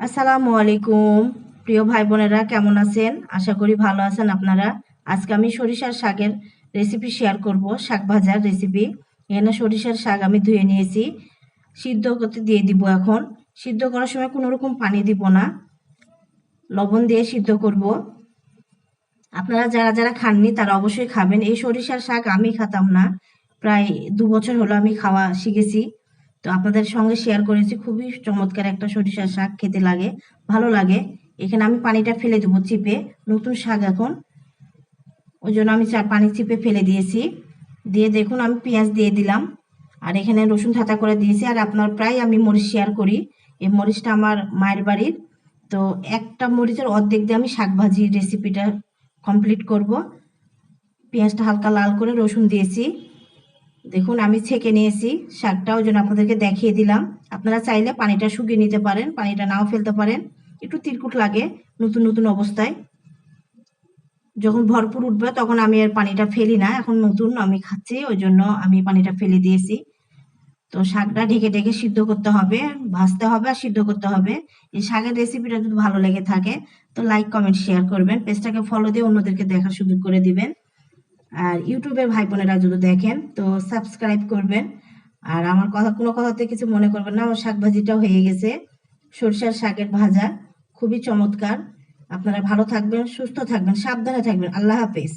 আসসালামু আলাইকুম। প্রিয় ভাই বোনেরা কেমন আছেন? আশা করি ভালো আছেন আপনারা। আজকে আমি সরিষার শাকের রেসিপি শেয়ার করব, শাক ভাজার রেসিপি এখানে সরিষার শাক আমি ধুয়ে নিয়েছি। সিদ্ধ করতে দিয়ে দিব এখন। সিদ্ধ করার সময় কোনো রকম পানি দিব না। লবণ দিয়ে সিদ্ধ করব। আপনারা যারা যারা খাননি, তারা অবশ্যই খাবেন। এই সরিষার শাক আমি খাতাম না। প্রায় দু বছর হলো আমি খাওয়া শিখেছি। তো আপনাদের সঙ্গে শেয়ার করেছি, খুবই চমৎকার একটা সরিষার শাক, খেতে লাগে, ভালো লাগে। এখানে আমি পানিটা ফেলে দেবো চিপে, নতুন শাক এখন। ওই জন্য আমি চা পানি চিপে ফেলে দিয়েছি। দিয়ে দেখুন, আমি পেঁয়াজ দিয়ে দিলাম। আর এখানে রসুন থাতা করে দিয়েছি। আর আপনার প্রায় আমি মরিচ শেয়ার করি। এই মরিচটা আমার মায়ের বাড়ির। তো একটা মরিচের অর্ধেক দিয়ে আমি শাক ভাজি রেসিপিটা কমপ্লিট করব। পেঁয়াজটা হালকা লাল করে রসুন দিয়েছি। দেখুন, আমি ছেঁকে নিয়েছি। শাকটা ওই জন্য আপনাদেরকে দেখিয়ে দিলাম। আপনারা চাইলে পানিটা শুকিয়ে নিতে পারেন, পানিটা নাও ফেলতে পারেন। একটু তিরকুট লাগে নতুন নতুন অবস্থায়। যখন ভরপুর উঠবে, তখন আমি আর পানিটা ফেলি না। এখন নতুন, আমি খাচ্ছি, ওই জন্য আমি পানিটা ফেলে দিয়েছি। তো শাকটা ঢেকে ঢেকে সিদ্ধ করতে হবে, ভাজতে হবে আর সিদ্ধ করতে হবে। এই শাকের রেসিপিটা যদি ভালো লেগে থাকে, তো লাইক কমেন্ট শেয়ার করবেন। পেজটাকে ফলো দিয়ে অন্যদেরকে দেখার সুযোগ করে দিবেন। আর ইউটিউবের ভাই বোনেরা যদি দেখেন, তো সাবস্ক্রাইব করবেন। আর আমার কথা, কোনো কথাতে কিছু মনে করবেন না, আমার শাক ভাজিটাও হয়ে গেছে। সরিষার শাকের ভাজা, খুবই চমৎকার। আপনারা ভালো থাকবেন, সুস্থ থাকবেন, সাবধানে থাকবেন। আল্লাহ হাফেজ।